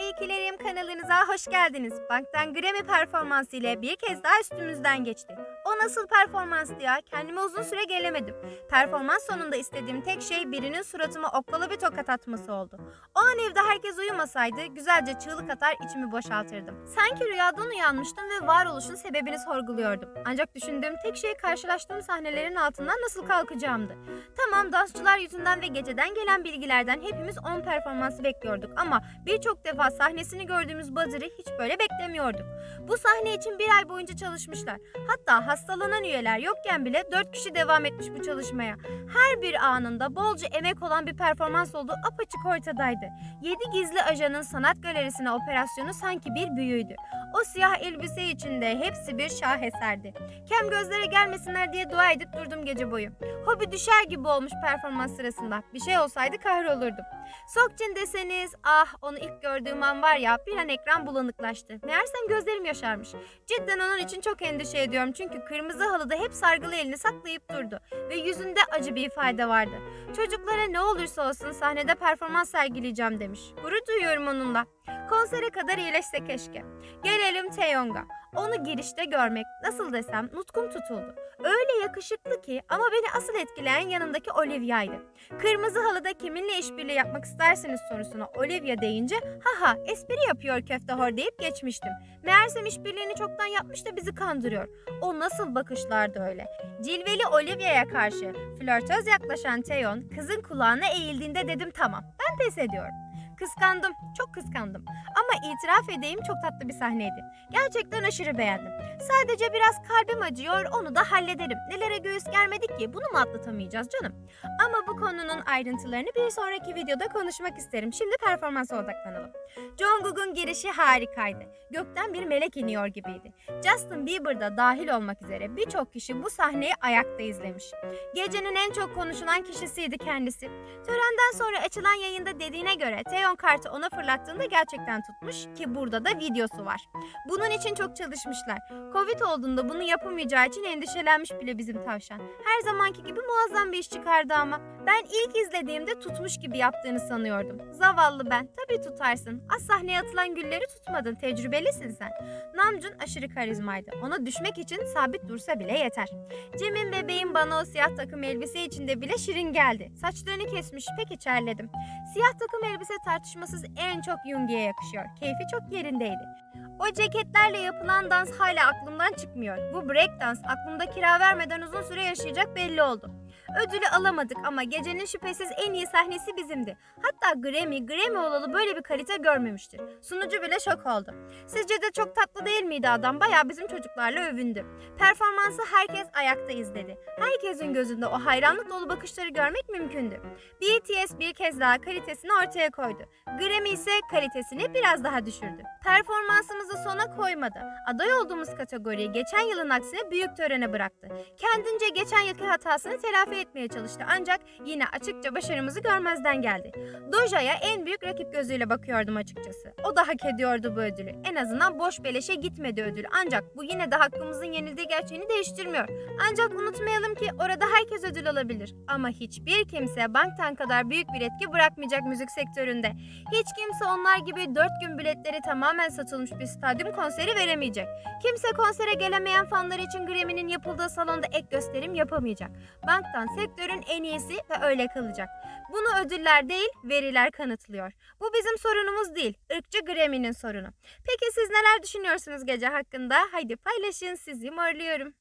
Kankilerim kanalınıza hoş geldiniz. Banktan Grammy performansı ile bir kez daha üstümüzden geçti. O nasıl performanstı ya? Kendime uzun süre gelemedim. Performans sonunda istediğim tek şey birinin suratıma oklalı bir tokat atması oldu. O an evde herkes uyumasaydı güzelce çığlık atar içimi boşaltırdım. Sanki rüyadan uyanmıştım ve varoluşun sebebini sorguluyordum. Ancak düşündüğüm tek şey karşılaştığım sahnelerin altından nasıl kalkacağımdı. Tamam dansçılar yüzünden ve geceden gelen bilgilerden hepimiz 10 performansı bekliyorduk ama birçok defa sahnesini gördüğümüz Buzzer'ı hiç böyle beklemiyorduk. Bu sahne için bir ay boyunca çalışmışlar. Hatta hastalanan üyeler yokken bile 4 kişi devam etmiş bu çalışmaya. Her bir anında bolca emek olan bir performans olduğu apaçık ortadaydı. 7 gizli ajanın sanat galerisine operasyonu sanki bir büyüydü. O siyah elbise içinde hepsi bir şaheserdi. Kem gözlere gelmesinler diye dua edip durdum gece boyu. Hobi düşer gibi olmuş performans sırasında. Bir şey olsaydı kahrolurdum. Sokçin deseniz ah onu ilk gördüğüm an var ya bir an ekran bulanıklaştı. Meğersem gözlerim yaşarmış. Cidden onun için çok endişe ediyorum çünkü kırmızı halıda hep sargılı elini saklayıp durdu ve yüzünde acı bir ifade vardı. Çocuklara ne olursa olsun sahnede performans sergileyeceğim demiş. Gurur duyuyorum onunla. Konsere kadar iyileşse keşke. Gelelim Taeyong'a. Onu girişte görmek nasıl desem nutkum tutuldu. Öyle yakışıklı ki ama beni asıl etkileyen yanındaki Olivia'ydı. Kırmızı halıda kiminle işbirliği yapmak istersiniz sorusuna Olivia deyince haha espri yapıyor köfte hor deyip geçmiştim. Meğersem işbirliğini çoktan yapmış da bizi kandırıyor. O nasıl bakışlardı öyle. Cilveli Olivia'ya karşı flörtöz yaklaşan Taeyeon kızın kulağına eğildiğinde dedim tamam ben pes ediyorum. Kıskandım, çok kıskandım. Ama itiraf edeyim çok tatlı bir sahneydi. Gerçekten aşırı beğendim. Sadece biraz kalbim acıyor, onu da hallederim. Nelere göğüs germedik ki, bunu mu atlatamayacağız canım? Ama bu konunun ayrıntılarını bir sonraki videoda konuşmak isterim. Şimdi performansa odaklanalım. Jungkook'un girişi harikaydı. Gökten bir melek iniyor gibiydi. Justin Bieber da dahil olmak üzere birçok kişi bu sahneyi ayakta izlemiş. Gecenin en çok konuşulan kişisiydi kendisi. Törenden sonra açılan yayında dediğine göre Teon kartı ona fırlattığında gerçekten tutmuş ki burada da videosu var. Bunun için çok çalışmışlar. Covid olduğunda bunu yapamayacağı için endişelenmiş bile bizim tavşan. Her zamanki gibi muazzam bir iş çıkardı ama. Ben ilk izlediğimde tutmuş gibi yaptığını sanıyordum. Zavallı ben. Tabii tutarsın. Az sahneye atılan gülleri tutmadın. Tecrübelisin sen. Namjoon aşırı karizmaydı. Ona düşmek için sabit dursa bile yeter. Cem'in bebeğin bana o siyah takım elbise içinde bile şirin geldi. Saçlarını kesmiş pek içerledim. Siyah takım elbise tartışmasız en çok Yungi'ye yakışıyor. Keyfi çok yerindeydi. O ceketlerle yapılan dans hala aklımdan çıkmıyor. Bu break dans aklımda kira vermeden uzun süre yaşayacak belli oldu. Ödülü alamadık ama gecenin şüphesiz en iyi sahnesi bizimdi. Hatta Grammy, Grammy olalı böyle bir kalite görmemiştir. Sunucu bile şok oldu. Sizce de çok tatlı değil miydi adam? Bayağı bizim çocuklarla övündü. Performansı herkes ayakta izledi. Herkesin gözünde o hayranlık dolu bakışları görmek mümkündü. BTS bir kez daha kalitesini ortaya koydu. Grammy ise kalitesini biraz daha düşürdü. Performansımızı sona koymadı. Aday olduğumuz kategoriyi geçen yılın aksine büyük törene bıraktı. Kendince geçen yılki hatasını telafi etmeye çalıştı ancak yine açıkça başarımızı görmezden geldi. Doja'ya en büyük rakip gözüyle bakıyordum açıkçası. O da hak ediyordu bu ödülü. En azından boş beleşe gitmedi ödül. Ancak bu yine de hakkımızın yenildiği gerçeğini değiştirmiyor. Ancak unutmayalım ki orada herkes ödül alabilir. Ama hiçbir kimse banktan kadar büyük bir etki bırakmayacak müzik sektöründe. Hiç kimse onlar gibi 4 gün biletleri tamamen satılmış bir stadyum konseri veremeyecek. Kimse konsere gelemeyen fanları için Grammy'nin yapıldığı salonda ek gösterim yapamayacak. Banktan sektörün en iyisi ve öyle kalacak. Bunu ödüller değil, veriler kanıtlıyor. Bu bizim sorunumuz değil, ırkçı Grammy'nin sorunu. Peki siz neler düşünüyorsunuz gece hakkında? Haydi paylaşın, sizi morluyorum.